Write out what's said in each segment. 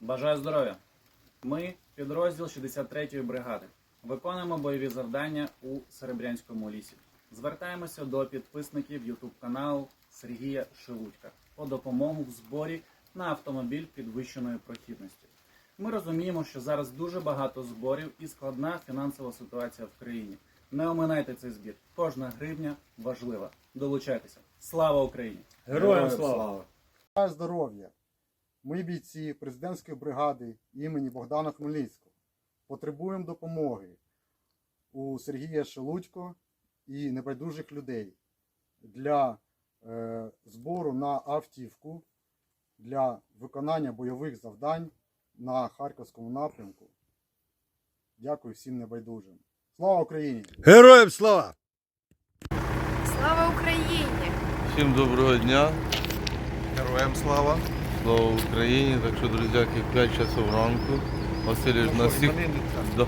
Бажаю здоров'я! Ми, підрозділ 63-ї бригади, виконуємо бойові завдання у Серебрянському лісі. Звертаємося до підписників YouTube каналу Сергія Шелудька по допомогу в зборі на автомобіль підвищеної прохідності. Ми розуміємо, що зараз дуже багато зборів і складна фінансова ситуація в країні. Не оминайте цей збір. Кожна гривня важлива. Долучайтеся. Слава Україні! Героям слава! Здоров'я! Ми бійці президентської бригади імені Богдана Хмельницького. Потребуємо допомоги у Сергія Шелудько і небайдужих людей для е, збору на автівку для виконання бойових завдань на Харківському напрямку. Дякую всім небайдужим. Слава Україні! Героям слава! Слава Україні! Всім доброго дня, Героям слава! Слава Україні. Так що, друзяки, 5 часов ранку. Васильович нас всіх, да.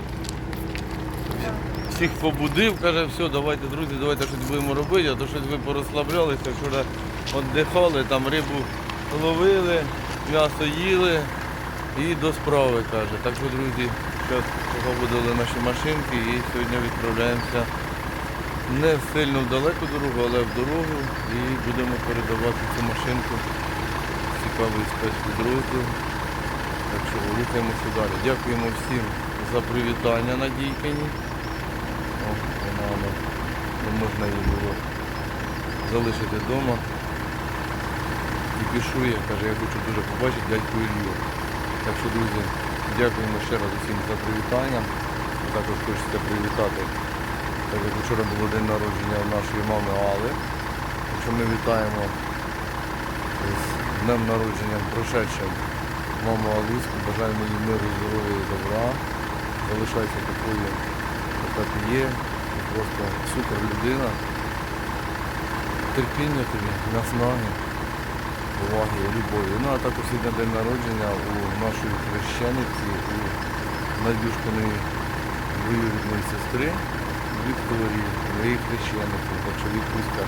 всіх побудив, каже, все, давайте, друзі, давайте щось будемо робити, а то щось ви порозслаблялися, вчора віддихали, там рибу ловили, м'ясо їли і до справи, каже. Так що, друзі, зараз побудили наші машинки і сьогодні відправляємося не сильно в далеку дорогу, але в дорогу і будемо передавати цю машинку цікавий спецпідрозділ. Так що рухаємося далі. Дякуємо всім за привітання на Дійкані. О, вона, не можна її було залишити вдома. І пішує, каже, я хочу дуже побачити дядьку Ілью. Так що, друзі, дякуємо ще раз усім за привітання. Також хочеться привітати, так як вчора було день народження нашої мами Али. Що ми вітаємо з днем народження прошедшим маму Алиску. Бажаємо їй миру, здоров'я і добра. Залишайся такою, яка ти є. Ти просто супер людина. Терпіння тобі, наснаги, поваги, любові. Ну а також сьогодні день народження у нашої хрещениці, у Надюшкиної двоюрідної сестри Вікторії, моєї хрещениці. Так що відпустка.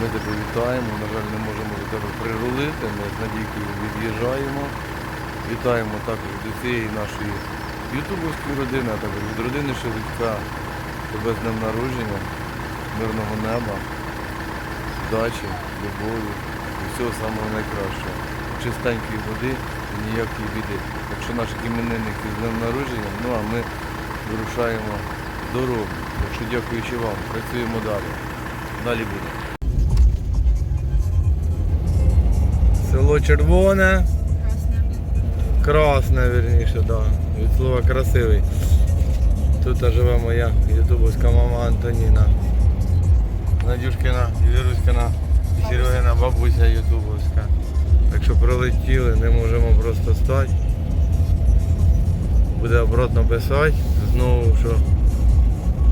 Ми тебе вітаємо. На жаль, не можемо до тебе прирулити. Ми з Надійкою від'їжджаємо. Вітаємо також до цієї нашої ютубовської родини, а також від родини Шелудька. Тебе з днем народження, мирного неба, вдачі, любові і всього самого найкращого. Чистенької води і ніякої біди. Так що наших іменинників з днем народження, ну а ми вирушаємо дорогу. Так що дякуючи вам, працюємо далі. Далі буде. Село Червоне. Красне, вірніше, да. Від слова красивий. Тут живе моя ютубовська мама Антоніна. Надюшкина, Віруськина і Серегина бабуся ютубовська. Так що прилетіли, не можемо просто стати. Буде обратно писати. Знову що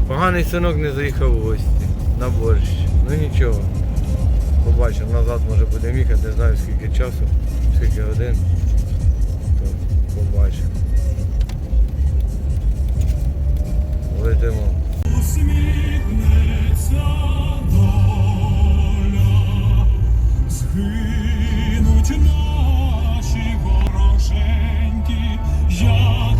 поганий синок не заїхав в гості на борщ. Ну нічого. Побачимо, назад може будемо їхати, не знаю скільки часу, скільки годин. То побачимо. Летимо. Усміхнеться доля, згинуть наші вороженьки, як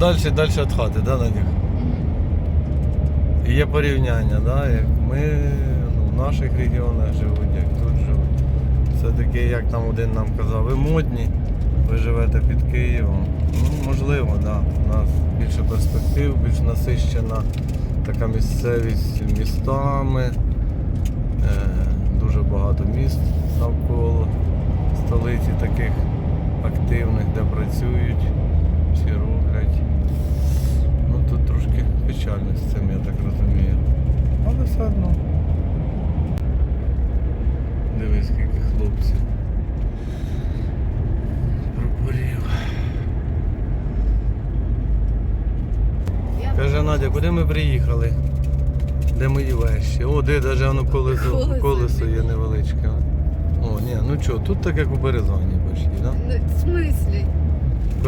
Далі далі від хати, да, Надюх? І Є порівняння, да, як ми ну, в наших регіонах живуть, як тут живуть. Все-таки, як там один нам казав, ви модні, ви живете під Києвом. Ну, можливо, да. У нас більше перспектив, більш насищена така місцевість містами. Е, дуже багато міст навколо столиці таких активних, де працюють, всі роблять. Ну тут трошки печально з цим, я так розумію. Але все одно. Дивись, скільки хлопців. Прапорів. Каже Надя, куди ми приїхали? Де мої вещі? О, де навіть воно колесо, Колесо. є невеличке. О, ні, ну що, тут так як у Березані почти, да? Ну, в смислі?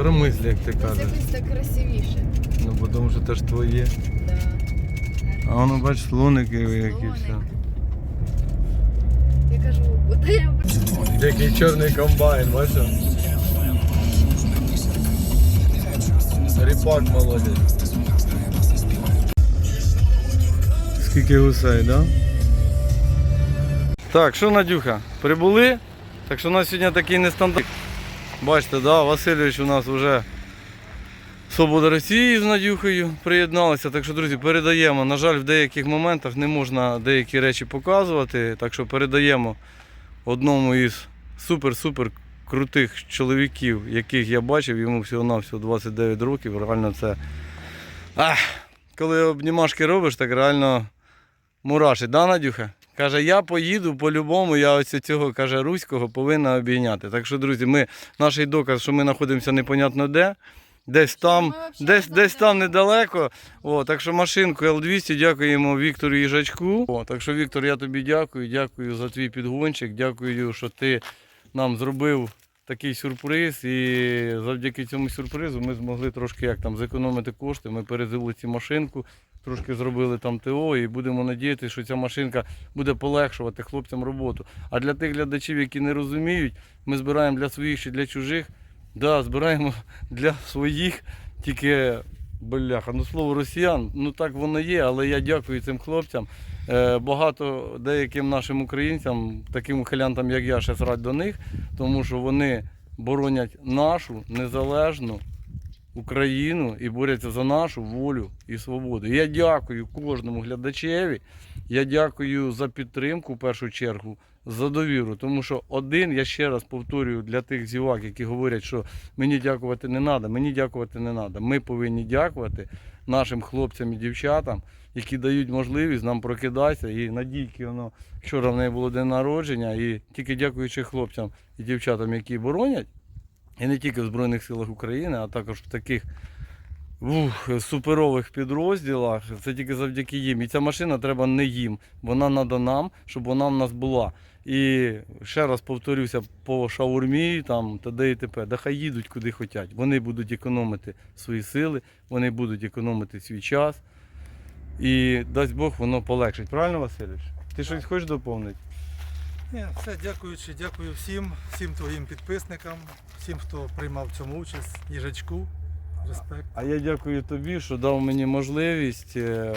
Перемисли, як ти кажеш. якось так красивіше. Ну, бо тому що це ж твоє. Да. А воно бач, слоники які все. Я кажу, от я Який чорний комбайн, бачиш? Ріпак молодець. Скільки гусей, да? Так, що Надюха, прибули? Так що у нас сьогодні такий нестандарт. Бачите, да, Васильович у нас вже Свобода Росії з Надюхою приєдналися. Так що, друзі, передаємо. На жаль, в деяких моментах не можна деякі речі показувати. Так що передаємо одному із супер-супер крутих чоловіків, яких я бачив, йому всього-навсього 29 років. Реально це. Ах, коли обнімашки робиш, так реально мурашить, да, Надюха? Каже, я поїду по-любому, я ось цього каже, руського повинна обійняти. Так що, друзі, ми, наш доказ, що ми знаходимося непонятно де. Десь там, десь, десь там недалеко. О, так що машинку Л200 дякуємо Віктору Їжачку. О, так що, Віктор, я тобі дякую. Дякую за твій підгончик. Дякую, що ти нам зробив такий сюрприз. І завдяки цьому сюрпризу ми змогли трошки як там зекономити кошти. Ми перезили цю машинку, трошки зробили там ТО і будемо надіятися, що ця машинка буде полегшувати хлопцям роботу. А для тих глядачів, які не розуміють, ми збираємо для своїх чи для чужих. Да, збираємо для своїх, тільки бляха, ну слово росіян, ну так воно є, але я дякую цим хлопцям. Е, багато деяким нашим українцям, таким ухилянтам, як я, ще срать до них, тому що вони боронять нашу незалежну Україну і борються за нашу волю і свободу. Я дякую кожному глядачеві. Я дякую за підтримку в першу чергу, за довіру. Тому що один, я ще раз повторюю для тих зівак, які говорять, що мені дякувати не треба, мені дякувати не треба. Ми повинні дякувати нашим хлопцям і дівчатам, які дають можливість нам прокидатися. І надійки воно вчора в неї було день народження, і тільки дякуючи хлопцям і дівчатам, які боронять, і не тільки в Збройних силах України, а також в таких ух, суперових підрозділах. Це тільки завдяки їм. І ця машина треба не їм. Вона треба нам, щоб вона в нас була. І ще раз повторюся по шаурмі, там т.д. і т.п. Да хай їдуть куди хочуть. Вони будуть економити свої сили, вони будуть економити свій час. І дасть Бог, воно полегшить. Правильно, Васильович? Ти щось хочеш доповнити? Ні, все, дякуючи, дякую всім, всім твоїм підписникам, всім, хто приймав в цьому участь, їжачку, респект. А я дякую тобі, що дав мені можливість е,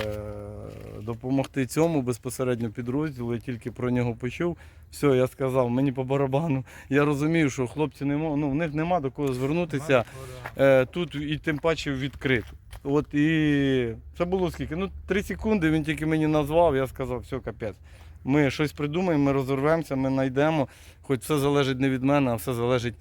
допомогти цьому безпосередньо підрозділу. Я тільки про нього почув. Все, я сказав, мені по барабану. Я розумію, що хлопці не ну, в них нема до кого звернутися е, тут і тим паче відкрито. От і це було скільки? Ну, три секунди він тільки мені назвав, я сказав, все, капець. Ми щось придумаємо, ми розорвемося, ми знайдемо. Хоч все залежить не від мене, а все залежить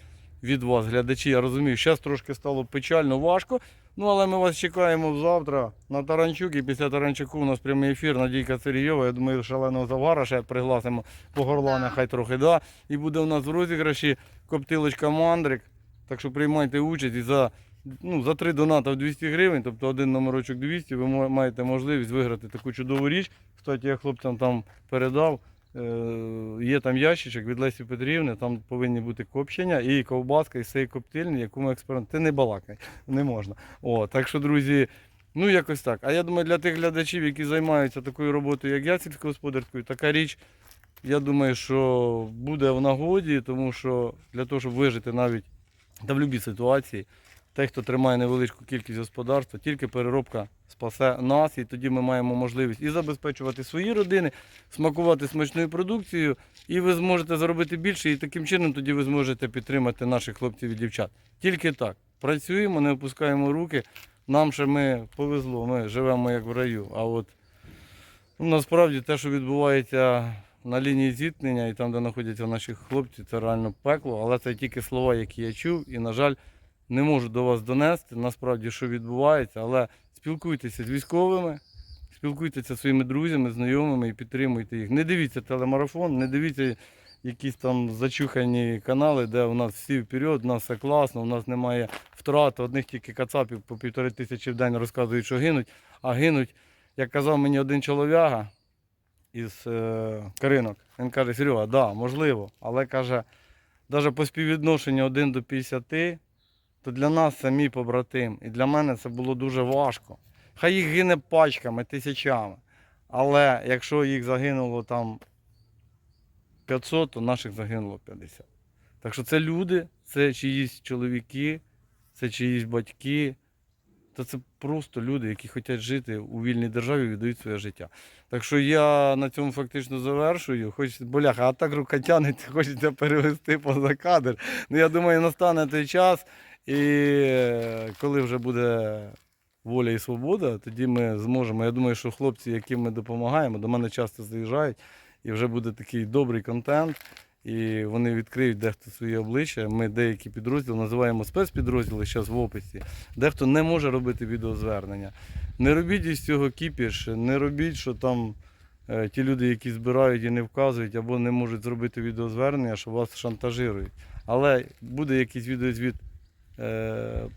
від вас, глядачі. Я розумію, зараз трошки стало печально, важко. Ну, але ми вас чекаємо завтра на Таранчук. І після Таранчуку у нас прямий ефір Надійка Сергійова. Я думаю, шаленого завара ще пригласимо по горланах, хай трохи, да. І буде у нас в розіграші коптилочка Мандрик. Так що приймайте участь і за, ну, за три доната в 200 гривень, тобто один номерочок 200, ви маєте можливість виграти таку чудову річ. Кстати, я хлопцям там передав. Е, Є там ящичок від Лесі Петрівни, там повинні бути копчення і ковбаска, і сей коптильні, яку ми експеримент. Ти не балакай, не можна. О, так що, друзі, ну якось так. А я думаю, для тих глядачів, які займаються такою роботою, як я сільськогосподарською, така річ, я думаю, що буде в нагоді, тому що для того, щоб вижити навіть та в будь-якій ситуації, той, хто тримає невеличку кількість господарства, тільки переробка спасе нас, і тоді ми маємо можливість і забезпечувати свої родини, смакувати смачною продукцією, і ви зможете заробити більше, і таким чином тоді ви зможете підтримати наших хлопців і дівчат. Тільки так. Працюємо, не опускаємо руки. Нам ще ми повезло, ми живемо як в раю. А от ну, насправді те, що відбувається на лінії зіткнення і там, де знаходяться наші хлопці, це реально пекло. Але це тільки слова, які я чув, і, на жаль, не можу до вас донести насправді, що відбувається, але спілкуйтеся з військовими, спілкуйтеся зі своїми друзями, знайомими і підтримуйте їх. Не дивіться телемарафон, не дивіться якісь там зачухані канали, де у нас всі вперед, у нас все класно, у нас немає втрат, одних тільки кацапів по півтори тисячі в день розказують, що гинуть, а гинуть, як казав мені один чолов'яга із е, Каринок, він каже, Серега, да, можливо, але каже, навіть по співвідношенню 1 до 50, то для нас мій побратим. І для мене це було дуже важко. Хай їх гине пачками, тисячами. Але якщо їх загинуло там 500, то наших загинуло 50. Так що це люди, це чиїсь чоловіки, це чиїсь батьки. Та це просто люди, які хочуть жити у вільній державі і віддають своє життя. Так що я на цьому фактично завершую. Хоч боляха, а так рука тягнеться, хочеться перевести поза кадр. Ну я думаю, настане той час, і е, коли вже буде воля і свобода, тоді ми зможемо. Я думаю, що хлопці, яким ми допомагаємо, до мене часто заїжджають, і вже буде такий добрий контент. І вони відкриють дехто своє обличчя. Ми деякі підрозділи називаємо спецпідрозділи зараз в описі. Дехто не може робити відеозвернення. Не робіть із цього кіпіш, не робіть, що там е, ті люди, які збирають і не вказують, або не можуть зробити відеозвернення, що вас шантажирують. Але буде якийсь відеозвіт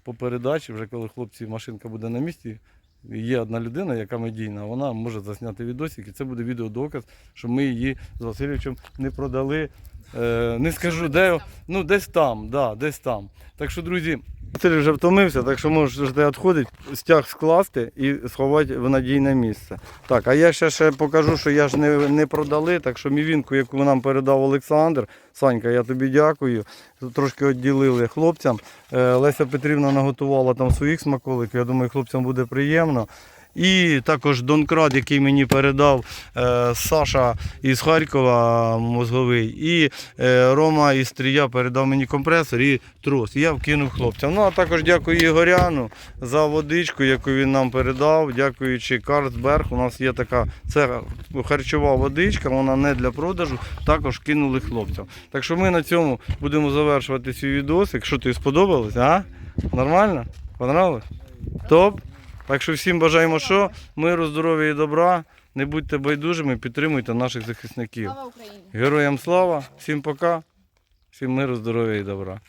по передачі, вже коли хлопці машинка буде на місці. Є одна людина, яка медійна, вона може засняти відосик, і це буде відеодоказ, що ми її з Васильовичем не продали. Е, не скажу, де, ну десь там, да, десь там. Так що, друзі, Василь вже втомився, так що можете відходити, стяг скласти і сховати в надійне місце. Так, а я ще, ще покажу, що я ж не, не продали, так що мівінку, яку нам передав Олександр, Санька, я тобі дякую. Трошки відділили хлопцям. Е, Леся Петрівна наготувала там своїх смаколиків, я думаю, хлопцям буде приємно. І також Донкрат, який мені передав е, Саша із Харкова мозговий, і е, Рома із Стрія передав мені компресор і трос. Я вкинув хлопцям. Ну а також дякую Ігоряну за водичку, яку він нам передав. Дякуючи Карлсберг. У нас є така це харчова водичка, вона не для продажу. Також кинули хлопцям. Так що ми на цьому будемо завершувати свій відосик. Що тобі сподобалось? А? Нормально? Понравилось? Топ. Так що всім бажаємо що? Миру, здоров'я і добра. Не будьте байдужими, підтримуйте наших захисників. Слава Україні! Героям слава, всім пока, всім миру, здоров'я і добра.